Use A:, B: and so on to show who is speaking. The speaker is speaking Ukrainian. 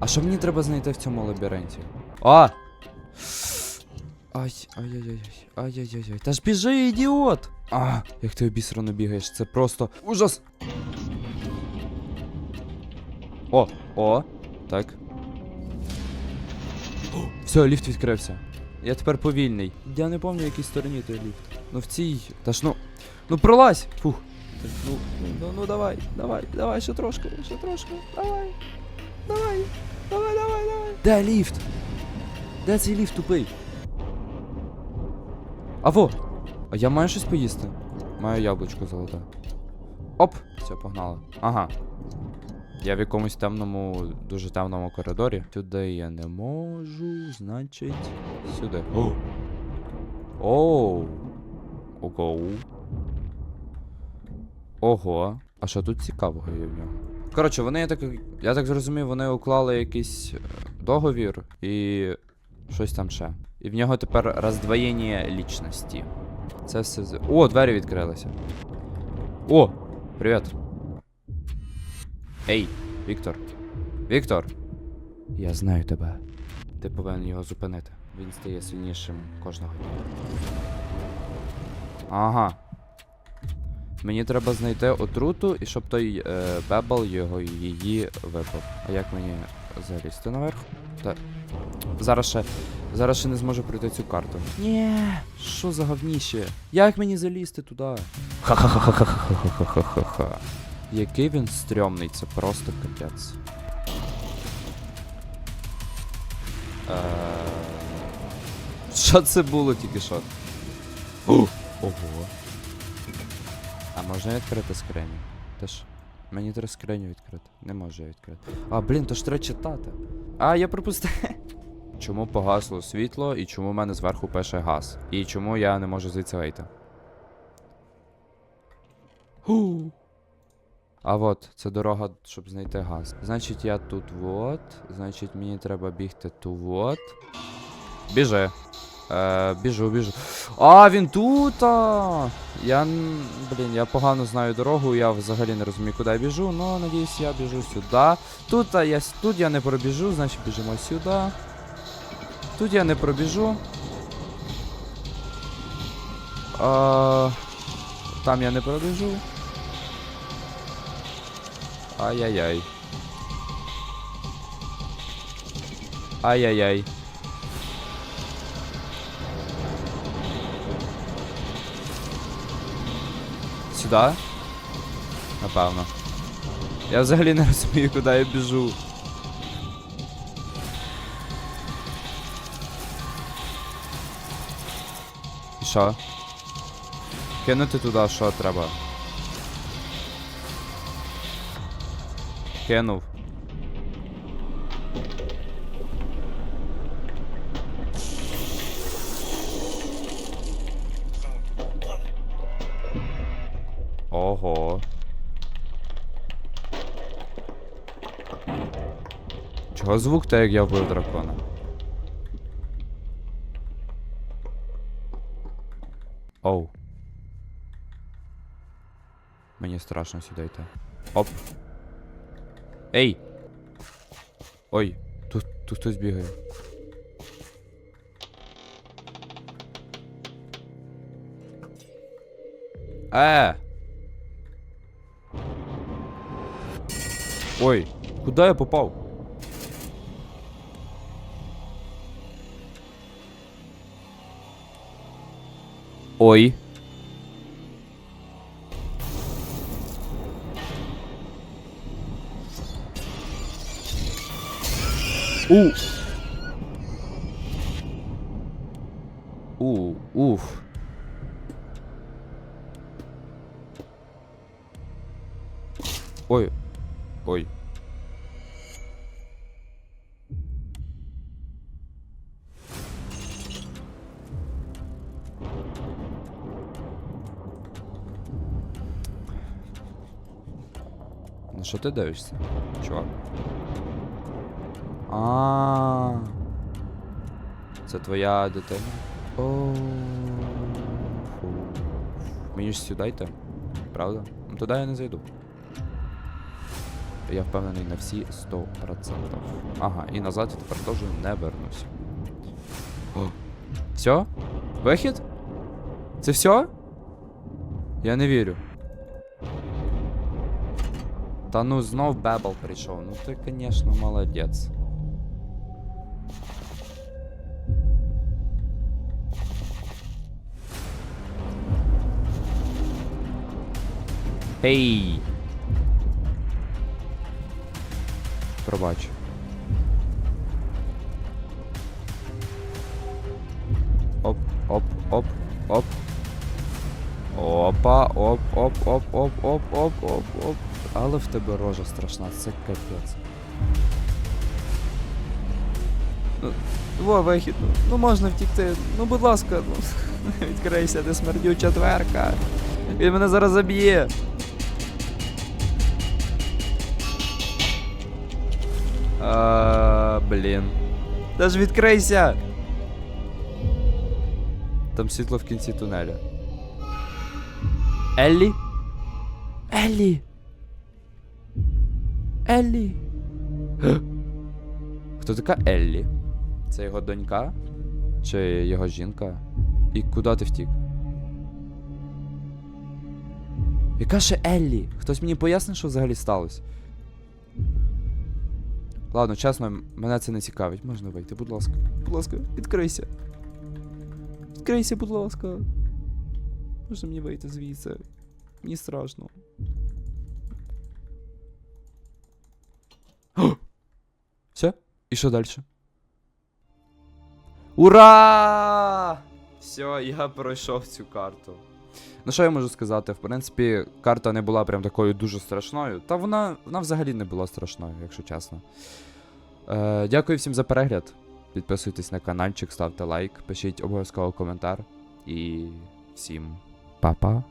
A: А що мені треба знайти в цьому лабіринті? А! Ай, ай-яй-яй, ай-яй-яй. Та ж біжи, ідіот! А, як ти обісрано бігаєш, це просто ужас! О, о, так. Все, ліфт відкрився. Я тепер повільний. Я не пам'ятаю, якій стороні той ліфт. Ну в цій. Та ж ну. Ну пролазь! Фух. Ну, ну, ну, ну давай, давай, давай, ще трошки, ще трошки. Давай. Давай. Давай, давай, давай. Де ліфт? Де цей ліфт тупий? Аво! А я маю щось поїсти? Маю яблучко золоте. Оп! Все, погнали. Ага. Я в якомусь темному, дуже темному коридорі. Сюди я не можу, значить. Сюди. О! Оу! Ого. Ого. А що тут цікавого є в нього? Коротше, вони, я так, я так зрозумів, вони уклали якийсь е, договір і щось там ще. І в нього тепер роздвоєння лічності. Це все. О, двері відкрилися. О! Привіт. Ей, Віктор. Віктор! Я знаю тебе. Ти повинен його зупинити. Він стає сильнішим кожного дня. Ага. Мені треба знайти отруту і щоб той е, бебл його її випав. А як мені залізти наверх? Та. Зараз ще. Зараз ще не зможу пройти цю карту. Ні, що за говніще? Як мені залізти туди? Ха-ха-ха-ха-ха-ха-ха-ха-ха. Який він стрьомний, це просто капець. Е, Що це було тільки що? Ого. А можна відкрити скриню? Теж. Мені треба скриню відкрити. Не можу я відкрити. А, блін, то ж треба читати. А, я пропустив. Чому погасло світло і чому в мене зверху пише газ? І чому я не можу звідси вийти? А от, це дорога, щоб знайти газ. Значить, я тут вот. Значить, мені треба бігти ту вот. Біжи. Е, біжу, біжу. А, він тут. А! Я. Блін, я погано знаю дорогу, я взагалі не розумію, куди я біжу, но надіюсь, я біжу сюди. Тут а, я, тут я не пробіжу, значить біжимо сюди. Тут я не пробіжу. А, там я не пробіжу. Ай-яй-яй. Ай-яй-яй. Сюди? Напевно. Я взагалі не розумію, куди я біжу. І що? Кинути туди, що треба? Кинув. Ого. Чого звук так, як я вбив дракона? Оу. Мені страшно сюди. Оп. Ей! Ой, тут, тут хтось бігає. Е! Ой, куди я попав? Ой. У. У, уф. Ой. Ой. На що ти дивишся, чувак? А. Це твоя дитина? О. фу. Мені ж сюди йти, правда? Ну туди я не зайду. Я впевнений на всі 100%. Ага, і назад я тепер теж не вернусь. Все? Вихід? Це все? Я не вірю. Та ну знов Бебл прийшов. Ну ти, звісно, молодець. Ей! Пробач. Оп, оп, оп, оп. Опа, оп, оп, оп, оп, оп, оп, оп, оп. Але в тебе рожа страшна, це капець. Ну, во, вихід, ну, можна втікти. Ну, будь ласка, ну, відкрийся, ти смердюча дверка. Він мене зараз заб'є. А, блін. Та ж відкрийся! Там світло в кінці тунеля. Еллі? Еллі! Еллі! Хто така Еллі? Це його донька? Чи його жінка? І куди ти втік? Яка ще Еллі? Хтось мені пояснить, що взагалі сталося? Ладно, чесно, мене це не цікавить. Можна вийти, будь ласка. Будь ласка, відкрийся. Відкрийся, будь ласка. Можна мені вийти звідси. Мені страшно. Все? І що далі? Ура! Все, я пройшов цю карту. Ну що я можу сказати? В принципі, карта не була прям такою дуже страшною. Та вона, вона взагалі не була страшною, якщо чесно. Е, дякую всім за перегляд. Підписуйтесь на каналчик, ставте лайк, пишіть обов'язково коментар. І всім па-па.